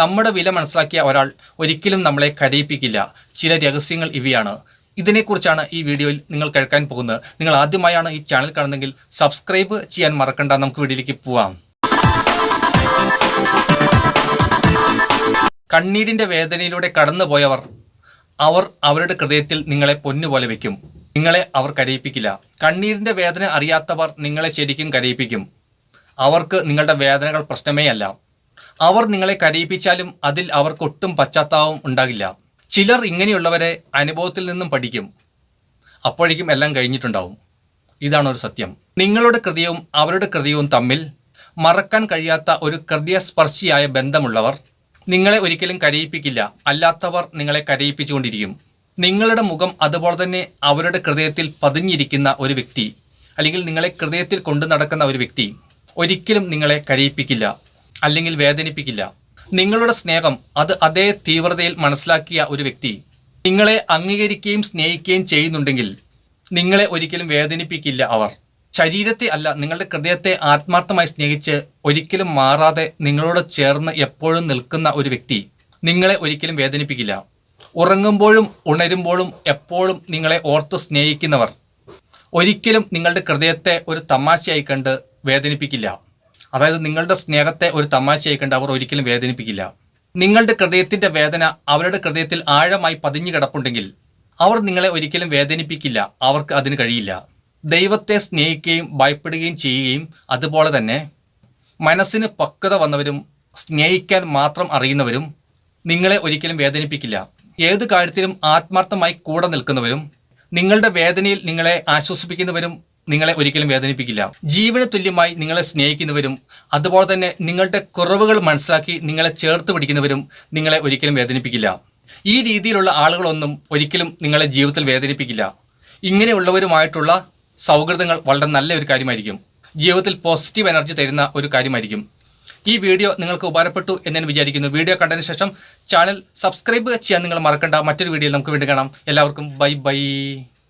നമ്മുടെ വില മനസ്സിലാക്കിയ ഒരാൾ ഒരിക്കലും നമ്മളെ കരയിപ്പിക്കില്ല. ചില രഹസ്യങ്ങൾ ഇവയാണ്. ഇതിനെക്കുറിച്ചാണ് ഈ വീഡിയോയിൽ നിങ്ങൾ കേൾക്കാൻ പോകുന്നത്. നിങ്ങൾ ആദ്യമായാണ് ഈ ചാനൽ കാണുന്നതെങ്കിൽ സബ്സ്ക്രൈബ് ചെയ്യാൻ മറക്കണ്ട. നമുക്ക് വീഡിയോയിലേക്ക് പോവാം. കണ്ണീരിന്റെ വേദനയിലൂടെ കടന്നുപോയവർ അവർ അവരുടെ ഹൃദയത്തിൽ നിങ്ങളെ പൊന്നുപോലെ വയ്ക്കും നിങ്ങളെ അവർ കരയിപ്പിക്കില്ല. കണ്ണീരിന്റെ വേദന അറിയാത്തവർ നിങ്ങളെ ശരിക്കും കരയിപ്പിക്കും. അവർക്ക് നിങ്ങളുടെ വേദനകൾ പ്രശ്നമേ അല്ല. അവർ നിങ്ങളെ കരയിപ്പിച്ചാലും അതിൽ അവർക്കൊട്ടും പശ്ചാത്താപം ഉണ്ടാകില്ല. ചിലർ ഇങ്ങനെയുള്ളവരെ അനുഭവത്തിൽ നിന്നും പഠിക്കും. അപ്പോഴേക്കും എല്ലാം കഴിഞ്ഞിട്ടുണ്ടാവും. ഇതാണ് ഒരു സത്യം. നിങ്ങളുടെ ഹൃദയവും അവരുടെ ഹൃദയവും തമ്മിൽ മറക്കാൻ കഴിയാത്ത ഒരു ഹൃദയസ്പർശിയായ ബന്ധമുള്ളവർ നിങ്ങളെ ഒരിക്കലും കരയിപ്പിക്കില്ല. അല്ലാത്തവർ നിങ്ങളെ കരയിപ്പിച്ചുകൊണ്ടിരിക്കും. നിങ്ങളുടെ മുഖം അതുപോലെ തന്നെ അവരുടെ ഹൃദയത്തിൽ പതിഞ്ഞിരിക്കുന്ന ഒരു വ്യക്തി അല്ലെങ്കിൽ നിങ്ങളെ ഹൃദയത്തിൽ കൊണ്ടു നടക്കുന്ന ഒരു വ്യക്തി ഒരിക്കലും നിങ്ങളെ കരയിപ്പിക്കില്ല. അല്ലെങ്കിൽ വേദനിപ്പിക്കില്ല. നിങ്ങളുടെ സ്നേഹം അത് അതേ തീവ്രതയിൽ മനസ്സിലാക്കിയ ഒരു വ്യക്തി നിങ്ങളെ അംഗീകരിക്കുകയും സ്നേഹിക്കുകയും ചെയ്യുന്നുണ്ടെങ്കിൽ നിങ്ങളെ ഒരിക്കലും വേദനിപ്പിക്കില്ല അവർ. ശരീരത്തെ അല്ല നിങ്ങളുടെ ഹൃദയത്തെ ആത്മാർത്ഥമായി സ്നേഹിച്ച് ഒരിക്കലും മാറാതെ നിങ്ങളോട് ചേർന്ന് എപ്പോഴും നിൽക്കുന്ന ഒരു വ്യക്തി നിങ്ങളെ ഒരിക്കലും വേദനിപ്പിക്കില്ല. ഉറങ്ങുമ്പോഴും ഉണരുമ്പോഴും എപ്പോഴും നിങ്ങളെ ഓർത്ത് സ്നേഹിക്കുന്നവർ ഒരിക്കലും നിങ്ങളുടെ ഹൃദയത്തെ ഒരു തമാശയായി കണ്ട് വേദനിപ്പിക്കില്ല. അതായത് നിങ്ങളുടെ സ്നേഹത്തെ ഒരു തമാശയായി കണ്ട് അവർ ഒരിക്കലും വേദനിപ്പിക്കില്ല. നിങ്ങളുടെ ഹൃദയത്തിന്റെ വേദന അവരുടെ ഹൃദയത്തിൽ ആഴമായി പതിഞ്ഞു കിടപ്പുണ്ടെങ്കിൽ അവർ നിങ്ങളെ ഒരിക്കലും വേദനിപ്പിക്കില്ല. അവർക്ക് അതിന് കഴിയില്ല. ദൈവത്തെ സ്നേഹിക്കുകയും ഭയപ്പെടുകയും ചെയ്യുകയും അതുപോലെ തന്നെ മനസ്സിന് പക്വത വന്നവരും സ്നേഹിക്കാൻ മാത്രം അറിയുന്നവരും നിങ്ങളെ ഒരിക്കലും വേദനിപ്പിക്കില്ല. ഏത് കാര്യത്തിലും ആത്മാർത്ഥമായി കൂടെ നിൽക്കുന്നവരും നിങ്ങളുടെ വേദനയിൽ നിങ്ങളെ ആശ്വസിപ്പിക്കുന്നവരും നിങ്ങളെ ഒരിക്കലും വേദനിപ്പിക്കില്ല. ജീവന് തുല്യമായി നിങ്ങളെ സ്നേഹിക്കുന്നവരും അതുപോലെ തന്നെ നിങ്ങളുടെ കുറവുകൾ മനസ്സിലാക്കി നിങ്ങളെ ചേർത്ത് പിടിക്കുന്നവരും നിങ്ങളെ ഒരിക്കലും വേദനിപ്പിക്കില്ല. ഈ രീതിയിലുള്ള ആളുകളൊന്നും ഒരിക്കലും നിങ്ങളെ ജീവിതത്തിൽ വേദനിപ്പിക്കില്ല. ഇങ്ങനെയുള്ളവരുമായിട്ടുള്ള സൗഹൃദങ്ങൾ വളരെ നല്ല ഒരു കാര്യമായിരിക്കും. ജീവിതത്തിൽ പോസിറ്റീവ് എനർജി തരുന്ന ഒരു കാര്യമായിരിക്കും. ഈ വീഡിയോ നിങ്ങൾക്ക് ഉപകാരപ്പെട്ടു എന്ന് ഞാൻ വിചാരിക്കുന്നു. വീഡിയോ കണ്ടതിന് ശേഷം ചാനൽ സബ്സ്ക്രൈബ് ചെയ്യാൻ നിങ്ങൾ മറക്കണ്ട. മറ്റൊരു വീഡിയോയിൽ നമുക്ക് വീണ്ടും കാണാം. എല്ലാവർക്കും ബൈ ബൈ.